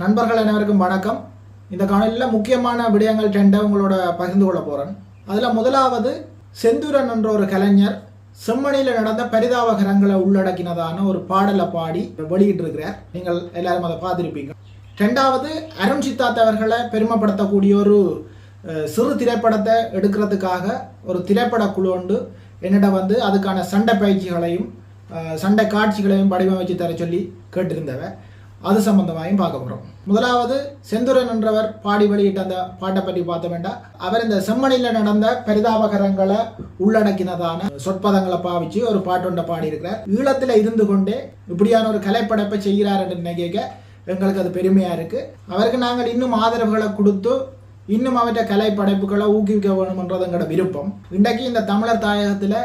நண்பர்கள் அனைவருக்கும் வணக்கம். இந்த காணொலியில் முக்கியமான விடயங்கள் ரெண்டை உங்களோட பகிர்ந்து கொள்ள போகிறேன் அதில் முதலாவது செந்தூரன் என்ற ஒரு கலைஞர் செம்மணியில் நடந்த பரிதாபகரங்களை உள்ளடக்கினதான ஒரு பாடலை பாடி வெளியிட்டிருக்கிறார். நீங்கள் எல்லாரும் அதை பார்த்துருப்பீங்க. ரெண்டாவது அருண் சித்தார்த் அவர்களை பெருமைப்படுத்தக்கூடிய ஒரு சிறு திரைப்படத்தை எடுக்கிறதுக்காக ஒரு திரைப்பட குழு உண்டு. என்னிடம் வந்து அதுக்கான சண்டை பயிற்சிகளையும் சண்டை காட்சிகளையும் வடிவமைச்சு தர சொல்லி கேட்டிருந்தவன் அது சம்பந்தமாயும் பார்க்க போகிறோம் முதலாவது செந்துரன் என்றவர் பாடி வெளியிட்ட அந்த பாட்டை பற்றி பார்த்த வேண்டாம் அவர் இந்த செம்மணியில் நடந்த பரிதாபகரங்களை உள்ளடக்கினதான சொற்பதங்களை பாவிச்சு ஒரு பாட்டொண்டை பாடியிருக்கிறார். ஈழத்தில் இருந்து கொண்டே இப்படியான ஒரு கலைப்படைப்பை செய்கிறார் என்று நினைக்க எங்களுக்கு அது பெருமையாக இருக்குது அவருக்கு நாங்கள் இன்னும் ஆதரவுகளை கொடுத்து இன்னும் அவற்றை கலை படைப்புகளை ஊக்குவிக்க வேணும்ன்றது எங்களோட விருப்பம். இன்றைக்கு இந்த தமிழர் தாயகத்தில்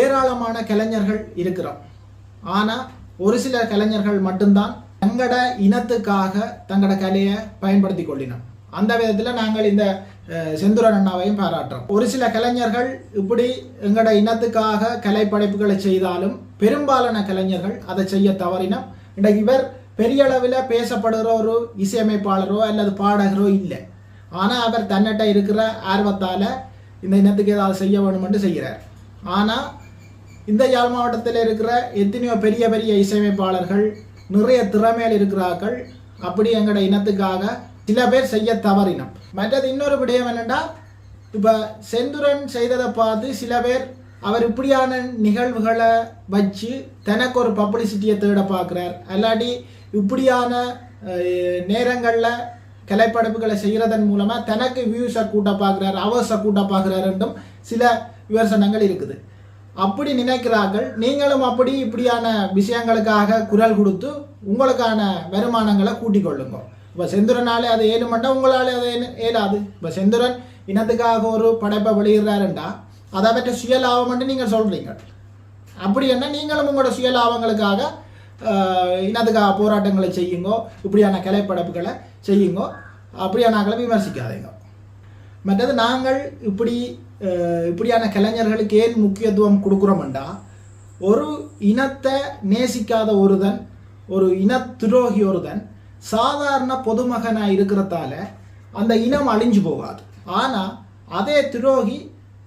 ஏராளமான கலைஞர்கள் இருக்கிறோம். ஆனால் ஒரு சில கலைஞர்கள் மட்டும்தான் தங்களோட இனத்துக்காக தங்களோட கலையை பயன்படுத்தி கொள்ளினோம் அந்த விதத்தில் நாங்கள் இந்த செந்துரன் அண்ணாவையும் பாராட்டுறோம். ஒரு சில கலைஞர்கள் இப்படி எங்களோட இனத்துக்காக கலை படைப்புகளை செய்தாலும் பெரும்பாலான கலைஞர்கள் அதை செய்ய தவறினோம் இன்றைக்கு இவர் பெரிய அளவில் பேசப்படுகிற ஒரு இசையமைப்பாளரோ அல்லது பாடகரோ இல்லை. ஆனால் அவர் தன்னிட்ட இருக்கிற ஆர்வத்தால் இந்த இனத்துக்கு ஏதாவது செய்ய வேணுமென்று செய்கிறார். ஆனால் இந்த யாழ் மாவட்டத்தில் இருக்கிற எத்தனையோ பெரிய பெரிய இசையமைப்பாளர்கள் நிறைய திறமையில் இருக்கிறார்கள். அப்படி எங்களோட இனத்துக்காக சில பேர் செய்ய தவறினோம் மற்றது இன்னொரு விடயம் என்னென்னா இப்போ செந்துரன் செய்ததை பார்த்து சில பேர் அவர் இப்படியான நிகழ்வுகளை வச்சு தனக்கு ஒரு பப்ளிசிட்டியை தேட பார்க்குறார். அல்லாட்டி இப்படியான நேரங்களில் கலைப்படைப்புகளை செய்கிறதன் மூலமாக தனக்கு வியூஸை கூட்ட பார்க்குறாரு அவர்ஸை கூட்ட பார்க்குறாரு என்றும் சில விமர்சனங்கள் இருக்குது. அப்படி நினைக்கிறார்கள். நீங்களும் அப்படி இப்படியான விஷயங்களுக்காக குரல் கொடுத்து உங்களுக்கான வருமானங்களை கூட்டிக் கொள்ளுங்க. இப்போ செந்துரனாலே அது ஏழு மண்டா உங்களாலே அது ஏனு- ஏலாது இப்போ செந்துரன் இனத்துக்காக ஒரு படைப்பை வெளியிடுறாருண்டா அதை பற்றி சுயலாபம்னு நீங்கள் சொல்கிறீங்க அப்படி என்ன நீங்களும் உங்களோட சுயலாபங்களுக்காக ஆஹ், இனத்துக்காக போராட்டங்களை செய்யுங்கோ இப்படியான கலைப்படைப்புகளை செய்யுங்கோ அப்படியானாக்களை விமர்சிக்காதீங்க. மற்றது நாங்கள் இப்படி இப்படியான கலைஞர்களுக்கு ஏன் முக்கியத்துவம் கொடுக்குறோம்டா? ஒரு இனத்தை நேசிக்காத ஒருதன் ஒரு இன துரோகி ஒருதன் சாதாரண பொதுமகனாக இருக்கிறதால அந்த இனம் அழிஞ்சு போகாது. ஆனால் அதே துரோகி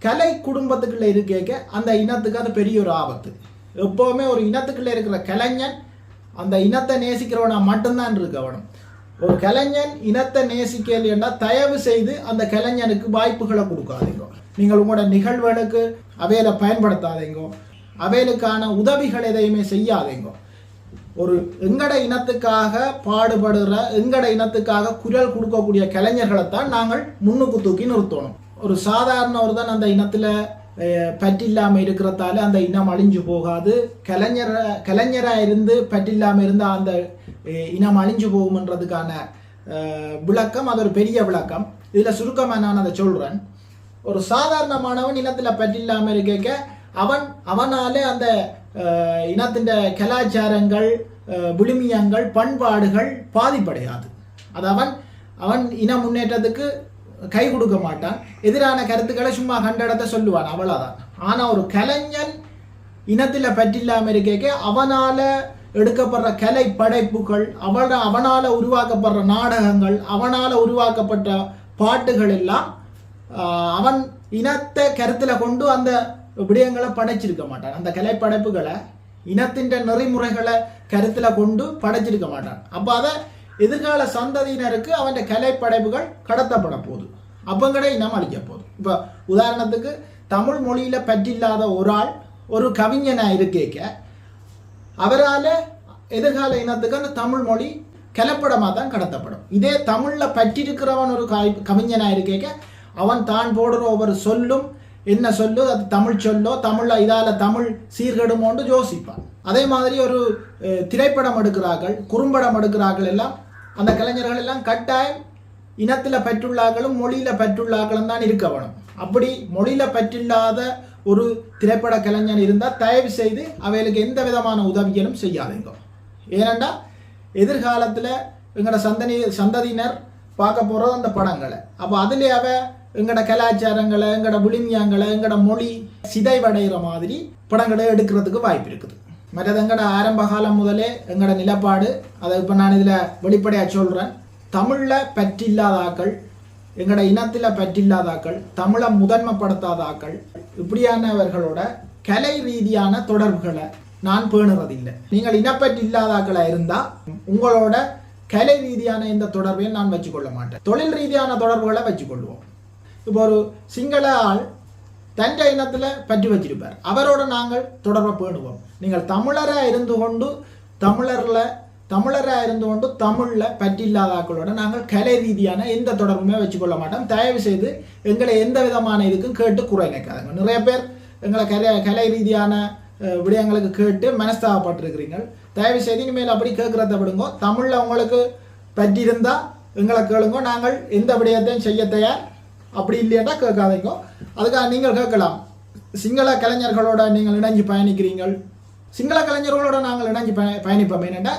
கலை குடும்பத்துக்குள்ளே இருக்கேக்க அந்த இனத்துக்கு அது பெரிய ஒரு ஆபத்து. எப்போவுமே ஒரு இனத்துக்குள்ளே இருக்கிற கலைஞன் அந்த இனத்தை நேசிக்கிறவனா மட்டும்தான் இருக்கவனும் ஒரு கலைஞன் இனத்தை நேசிக்கலைன்னா தயவு செய்து அந்த கலைஞனுக்கு வாய்ப்புகளை கொடுக்காதீங்க. நீங்கள் உங்களோட நிகழ்வுகளுக்கு அவையில பயன்படுத்தாதீங்கோ. அவைகளுக்கான உதவிகள் எதையுமே செய்யாதீங்கோ. ஒரு எங்கட இனத்துக்காக பாடுபடுற எங்கட இனத்துக்காக குரல் கொடுக்கக்கூடிய கலைஞர்களை தான் நாங்கள் முன்னுக்கு தூக்கி நிறுத்தணும். ஒரு சாதாரண ஒரு தான் அந்த இனத்தில் பற்றில்லாமல் இருக்கிறதால அந்த இனம் அழிஞ்சு போகாது. கலைஞர கலைஞராக இருந்து பற்றில்லாமல் இருந்தால் அந்த இனம் அழிஞ்சு போகும்ன்றதுக்கான விளக்கம் அது ஒரு பெரிய விளக்கம். இதில் சுருக்கமாக நான் அதை சொல்கிறேன் ஒரு சாதாரணமானவன் இனத்தில் பற்றில்லாமல் இருக்க அவன் அவனாலே அந்த இனத்தின் கலாச்சாரங்கள் புளிமியங்கள் விழுமியங்கள் பண்பாடுகள் பாதிப்படையாது. அது அவன் அவன் இன முன்னேற்றத்துக்கு கை கொடுக்க மாட்டான். எதிரான கருத்துக்களை சும்மா கண்டடத்தை சொல்லுவான். அவ்வளோதான் ஆனால் ஒரு கலைஞன் இனத்தில் பற்றில்லாமல் இருக்க அவனால் எடுக்கப்படுற கலை படைப்புகள் அவன அவனால் உருவாக்கப்படுற நாடகங்கள் அவனால் உருவாக்கப்பட்ட பாட்டுகள் எல்லாம் அவன் இனத்தை கருத்தில் கொண்டு அந்த விடயங்களை படைச்சிருக்க மாட்டான். அந்த கலைப்படைப்புகளை இனத்தின் நெறிமுறைகளை கருத்தில் கொண்டு படைச்சிருக்க மாட்டான். அப்போ அதை எதிர்கால சந்ததியினருக்கு அவன் கலைப்படைப்புகள் கடத்தப்பட போகுது. அப்பங்கட இனம் அழிக்க போகுது. இப்போ உதாரணத்துக்கு தமிழ் மொழியில் பற்றில்லாத ஒரு ஆள் ஒரு கவிஞனாக இருக்கேக்க அவரால் எதிர்கால இனத்துக்கு அந்த தமிழ் மொழி கலப்படமாக தான் கடத்தப்படும். இதே தமிழில் பற்றிருக்கிறவன் ஒரு கவிஞனாக இருக்கேக்க அவன் தான் போடுற ஒவ்வொரு சொல்லும் என்ன சொல்லோ அது தமிழ் சொல்லோ தமிழில் இதால் தமிழ் சீர்கெடுமோண்டு யோசிப்பான். அதே மாதிரி ஒரு திரைப்படம் எடுக்கிறார்கள் குறும்படம் எடுக்கிறார்கள் எல்லாம் அந்த கலைஞர்கள் எல்லாம் கட்டாயம் இனத்தில் பெற்றுள்ளார்களும் மொழியில் பெற்றுள்ளார்களும் தான் இருக்க வேணும். அப்படி மொழியில் பெற்றில்லாத ஒரு திரைப்பட கலைஞன் இருந்தால் தயவு செய்து அவைகளுக்கு எந்த விதமான உதவிகளும் செய்யாதீங்க. ஏனெண்டா எதிர்காலத்தில் எங்களோட சந்தனி சந்ததியினர் பார்க்க போகிறது அந்த படங்களை. அப்போ அதிலே அவள் எங்களோட கலாச்சாரங்களை எங்களோட விளிமியங்களை எங்களோட மொழி சிதைவடைகிற மாதிரி படங்களை எடுக்கிறதுக்கு வாய்ப்பு இருக்குது. மற்றது எங்கட ஆரம்ப காலம் முதலே எங்கட நிலப்பாடு அதை இப்போ நான் இதில் வெளிப்படையாக சொல்கிறேன் தமிழில் பற்றில்லாதாக்கள் எங்கட இனத்தில் பற்றில்லாதாக்கள் தமிழை முதன்மைப்படுத்தாதாக்கள் இப்படியானவர்களோட கலை ரீதியான தொடர்புகளை நான் பேணுறதில்லை. நீங்கள் இனப்பற்று இல்லாதாக்களாக இருந்தால் உங்களோட கலை ரீதியான இந்த தொடர்பையும் நான் வச்சுக்கொள்ள மாட்டேன். தொழில் ரீதியான தொடர்புகளை வச்சுக்கொள்வோம். இப்போ ஒரு சிங்கள ஆள் தஞ்ச இனத்தில் பற்றி வச்சிருப்பார். அவரோட நாங்கள் தொடர்பை பேணுவோம். நீங்கள் தமிழராக இருந்து கொண்டு தமிழரில் தமிழராக இருந்து கொண்டு தமிழில் பற்றில்லாதாக்களோட நாங்கள் கலை ரீதியான எந்த தொடர்புமே வச்சுக்கொள்ள மாட்டோம். தயவு செய்து எங்களை எந்த விதமான இதுக்கும் கேட்டு குறை நிற்காதுங்க நிறைய பேர் எங்களை கலை கலை ரீதியான விடயங்களுக்கு கேட்டு மனஸ்தாபப்பட்டிருக்கிறீங்க தயவு செய்து இனிமேல் அப்படி கேட்குறத விடுங்க. தமிழில் உங்களுக்கு பற்றியிருந்தால் எங்களை கேளுங்க. நாங்கள் எந்த விடயத்தையும் செய்ய தயார். அப்படி இல்லையாட்டா கேட்காதீங்க. அதுக்காக நீங்கள் கேட்கலாம். சிங்கள கலைஞர்களோட நீங்கள் இணைஞ்சு பயணிக்கிறீங்கள். சிங்கள கலைஞர்களோட நாங்கள் இணைஞ்சு பய பயணிப்போம். என்னென்னா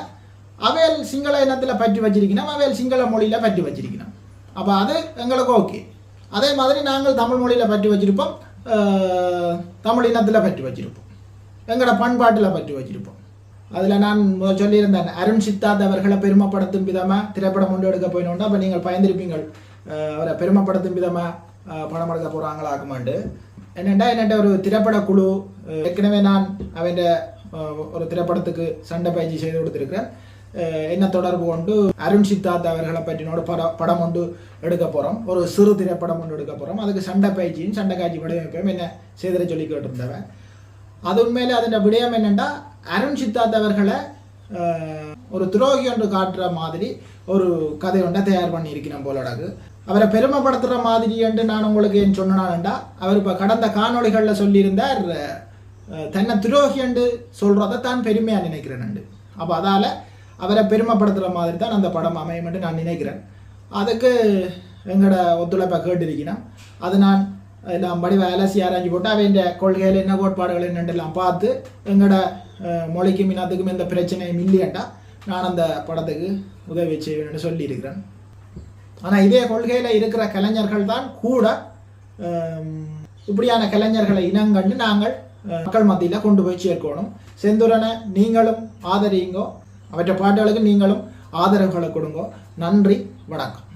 அவையல் சிங்கள இனத்தில் பற்றி வச்சிருக்கணும் அவையல் சிங்கள மொழியில் பற்றி வச்சிருக்கணும். அப்போ அது எங்களுக்கு ஓகே. அதே மாதிரி நாங்கள் தமிழ் மொழியில் பற்றி வச்சிருப்போம் தமிழ் இனத்தில் பற்றி வச்சிருப்போம். எங்களோட பண்பாட்டில் பற்றி வச்சிருப்போம். அதில் நான் சொல்லியிருந்தேன் அருண் சித்தார்த் அவர்களை பெருமைப்படுத்தும் விதமாக திரைப்படம் கொண்டு எடுக்க போயினோன்னா அப்போ நீங்கள் பயந்திருப்பீங்கள். அவரை பெருமைப்படுத்தும் விதமாக படம் எடுக்க போகிறாங்களாக்குமாண்டு என்னென்னா என்னட்ட ஒரு திரைப்பட குழு ஏற்கனவே நான் அவன் ஒரு திரைப்படத்துக்கு சண்டை பயிற்சி செய்து கொடுத்துருக்கிறேன். என்ன தொடர்பு கொண்டு அருண் சித்தார்த் அவர்களை பற்றினோட படம் படம் ஒன்று எடுக்க போகிறோம் ஒரு சிறு திரைப்படம் ஒன்று எடுக்க போகிறோம் அதுக்கு சண்டை பயிற்சியும் சண்டை காட்சி வடிவமைப்பையும் என்ன செய்திட சொல்லி கேட்டிருந்தவன். அது உண்மையிலே அதன் விடயம் என்னென்னா அருண் சித்தார்த் அவர்களை ஒரு துரோகி ஒன்று காட்டுற மாதிரி ஒரு கதை ஒன்றை தயார் பண்ணியிருக்கிறேன் போலடாக்கு அவரை பெருமைப்படுத்துகிற மாதிரி என்று நான் உங்களுக்கு ஏன் சொன்னான்டா அவர் இப்போ கடந்த காணொளிகளில் சொல்லியிருந்தார் தன்னை துரோகி என்று சொல்கிறத தான் பெருமையாக நினைக்கிறேன் அப்போ அதால் அவரை பெருமைப்படுத்துகிற மாதிரி தான் அந்த படம் அமையும் என்று நான் நினைக்கிறேன். அதுக்கு எங்களோட ஒத்துழைப்பை கேட்டிருக்கிறேன். அது நான் எல்லாம் படிவ அலசி ஆராய்ச்சி போட்டு அவன் கொள்கையில் என்ன கோட்பாடுகள் என்னென்றெல்லாம் பார்த்து எங்களோட மொழிக்கும் இனத்துக்கும் எந்த பிரச்சனையும் இல்லையண்டா நான் அந்த படத்துக்கு உதவி செய்வேன்னு சொல்லியிருக்கிறேன். ஆனால் இதே கொள்கையில் இருக்கிற கலைஞர்கள் தான் கூட இப்படியான கலைஞர்களை இனங்கண்டு நாங்கள் மக்கள் மத்தியில் கொண்டு போய் சேர்க்கணும். செந்துரனை நீங்களும் ஆதரியுங்கோ அவற்றை பாட்டுகளுக்கு நீங்களும் ஆதரவுகளை கொடுங்கோ. நன்றி வணக்கம்.